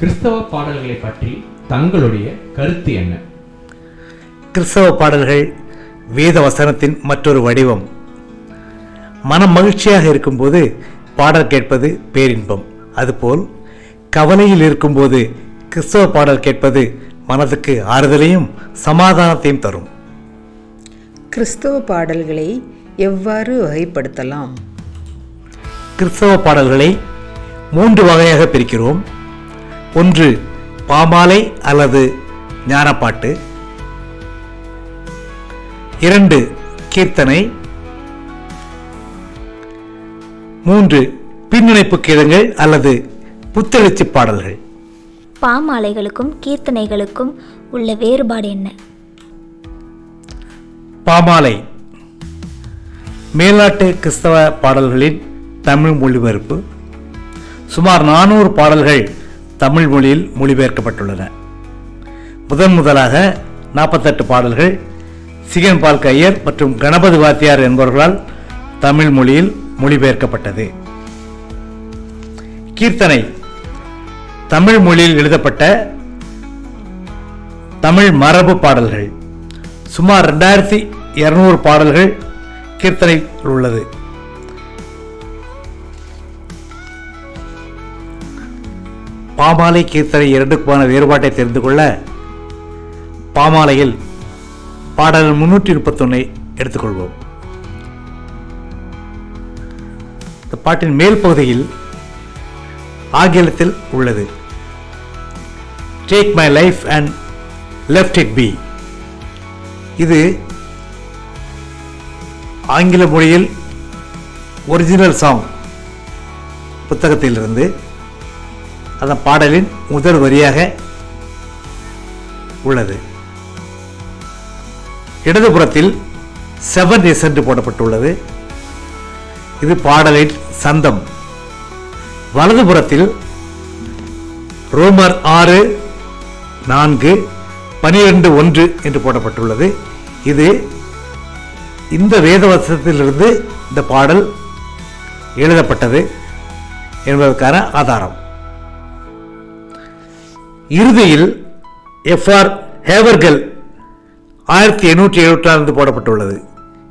கிறிஸ்தவ பாடல்களை பற்றி தங்களுடைய கருத்து என்ன? கிறிஸ்தவ பாடல்கள் வேத வசனத்தின் மற்றொரு வடிவம். மனம் மகிழ்ச்சியாக இருக்கும்போது பாடல் கேட்பது பேரின்பம். அதுபோல் கவலையில் இருக்கும்போது கிறிஸ்தவ பாடல் கேட்பது மனதுக்கு ஆறுதலையும் சமாதானத்தையும் தரும். கிறிஸ்தவ பாடல்களை எவ்வாறு வகைப்படுத்தலாம்? கிறிஸ்தவ பாடல்களை மூன்று வகையாக பிரிக்கிறோம். ஒன்று பாமாலை அல்லது ஞானப்பாட்டு. இரண்டு கீர்த்தனை. மூன்று பின்னிணைப்பு கீதங்கள் அல்லது புத்தெழுச்சி பாடல்கள். பாமாலைகளுக்கும் கீர்த்தனைகளுக்கும் உள்ள வேறுபாடு என்ன? பாமாலை. மேல்நாட்டு கிறிஸ்தவ பாடல்களின் தமிழ் மொழிபெயர்ப்பு. சுமார் நானூறு பாடல்கள் தமிழ் மொழியில் மொழிபெயர்க்கப்பட்டுள்ளன. முதன் முதலாக நாற்பத்தெட்டு பாடல்கள் சிகன் பால் கையர் மற்றும் கணபதி வாத்தியார் என்பவர்களால் தமிழ் மொழியில் மொழிபெயர்க்கப்பட்டது. கீர்த்தனை தமிழ் மொழியில் எழுதப்பட்ட தமிழ் மரபு பாடல்கள். சுமார் ரெண்டாயிரத்தி இரநூறு பாடல்கள் கீர்த்தனை உள்ளது. பாமாலை கீர்த்தனை இரண்டுக்குமான வேறுபாட்டை தெரிந்து கொள்ள பாமாலையில் பாடல் முன்னூற்றி முப்பத்தொன்னை எடுத்துக்கொள்வோம். இந்த பாட்டின் மேல் பகுதியில் ஆங்கிலத்தில் உள்ளது. Take my life and let it be இது ஆங்கில மொழியில் ஒரிஜினல் சாங் புத்தகத்திலிருந்து அந்த பாடலின் முதல் வரியாக உள்ளது. இடதுபுறத்தில் செவன் எஸ் என்று போடப்பட்டுள்ளது. இது பாடலின் சந்தம். வலதுபுறத்தில் ரோமர் ஆறு நான்கு பனிரெண்டு ஒன்று என்று போடப்பட்டுள்ளது. இது இந்த வேதவசத்திலிருந்து இந்த பாடல் எழுதப்பட்டது என்பதற்கான ஆதாரம். இறுதியில் எஃப்ஆர் ஹேவர்கள் ஆயிரத்தி எண்ணூற்றி எழுபத்தாறு போடப்பட்டுள்ளது.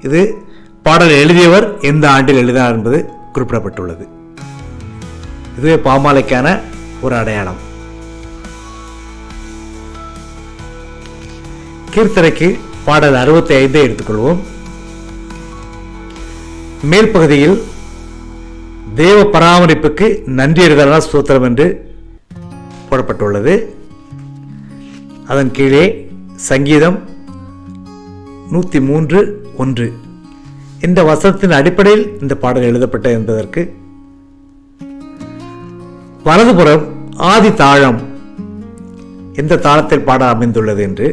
இது பாடல் எழுதியவர் எந்த ஆண்டில் எழுதினார் என்பது குறிப்பிடப்பட்டுள்ளது. இதுவே பாமாலைக்கான ஒரு அடையாளம். கீர்த்தனைக்கு பாடல் அறுபத்தி ஐந்தை எடுத்துக்கொள்வோம். மேல் பகுதியில் தேவ பராமரிப்புக்கு நன்றி எழுதலாம் ஸ்தோத்திரம் என்று போடப்பட்டுள்ளது. அதன் கீழே சங்கீதம் நூற்றி மூன்று ஒன்று. இந்த வசனத்தின் அடிப்படையில் இந்த பாடல் எழுதப்பட்ட என்பதற்கு. வலதுபுறம் ஆதி தாழம் எந்த தாளத்தில் பாட அமைந்துள்ளது என்று.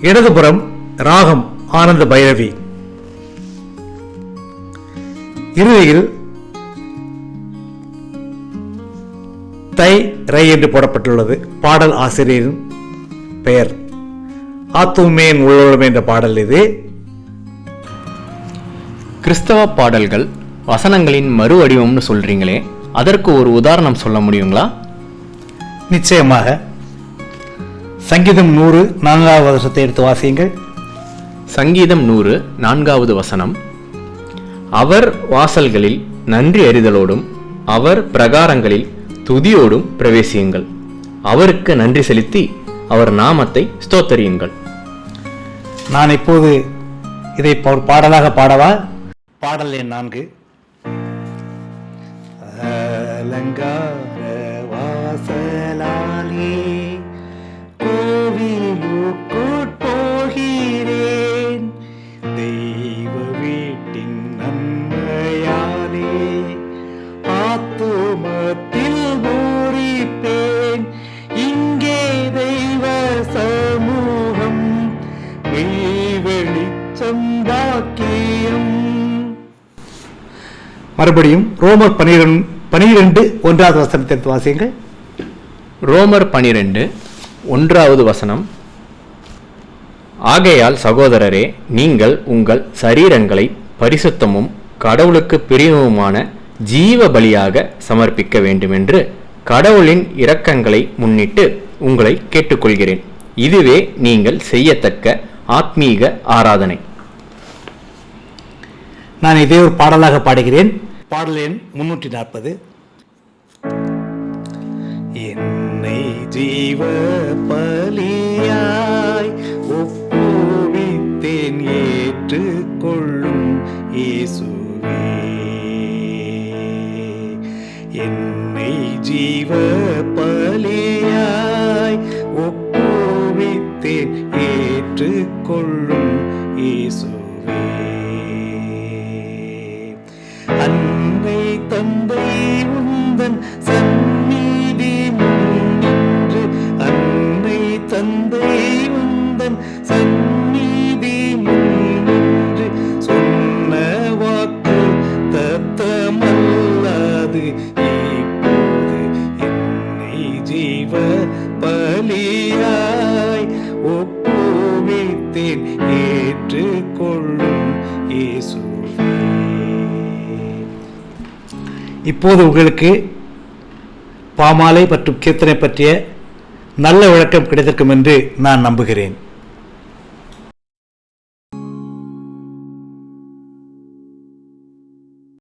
இடதுபுறம் ராகம் ஆனந்த பைரவி. இறுதியில் தை ரை என்று போடப்பட்டுள்ளது. பாடல் ஆசிரியரின் பெயர். ஆத்துமேன் உள்ளோளம் என்ற பாடல் இது. கிறிஸ்தவ பாடல்கள் வசனங்களின் மறு வடிவம்னு சொல்றீங்களே அதற்கு ஒரு உதாரணம் சொல்ல முடியுங்களா? நிச்சயமாக. சங்கீதம் நூறு நான்காவது வருஷத்தை எடுத்து வாசியுங்கள். சங்கீதம் நூறு நான்காவது வசனம். அவர் வாசல்களில் நன்றி அறிதலோடும் அவர் பிரகாரங்களில் துதியோடும் பிரவேசியுங்கள். அவருக்கு நன்றி செலுத்தி அவர் நாமத்தை ஸ்தோத்தரியுங்கள். நான் இப்போது இதை ஒரு பாடலாக பாடவா? பாடல் எண் நான்கு. அலங்கா மறுபடியும் ரோமர் பனிரெண்டு பனிரெண்டு ஒன்றாவது வசனத்தை எடுத்து வாசியுங்கள். ரோமர் பனிரெண்டு ஒன்றாவது வசனம். ஆகையால் சகோதரரே நீங்கள் உங்கள் சரீரங்களை பரிசுத்தமும் கடவுளுக்கு பிரியமுமான ஜீவ பலியாக சமர்ப்பிக்க வேண்டுமென்று கடவுளின் இரக்கங்களை முன்னிட்டு உங்களை கேட்டுக்கொள்கிறேன். இதுவே நீங்கள் செய்யத்தக்க ஆத்மீக ஆராதனை. நான் இதே ஒரு பாடலாக பாடுகிறேன். பாடல் எண் முன்னூற்றி நாற்பது. என்னை ஜீவ பலியாய் ஒப்புவித்தேன் ஏற்றுக்கொள்ளும் இயேசுவே. என்னை ஜீவ பலியாய் ஒப்புவித்தேன் ஏற்றுக்கொள்ளும் இயேசுவே. உந்தன் சந்நிதி முன்னின்று சொன்ன வாக்கு தத்தமல்லாது இப்போது என்னை ஜீவ பலியாய் ஒப்புவித்தேன் ஏற்றுக்கொள்ளும் இயேசுவே. இப்போது உங்களுக்கு பாமாலை மற்றும் கீர்த்தனை பற்றிய நல்ல விளக்கம் கிடைத்திருக்கும் என்று நான் நம்புகிறேன்.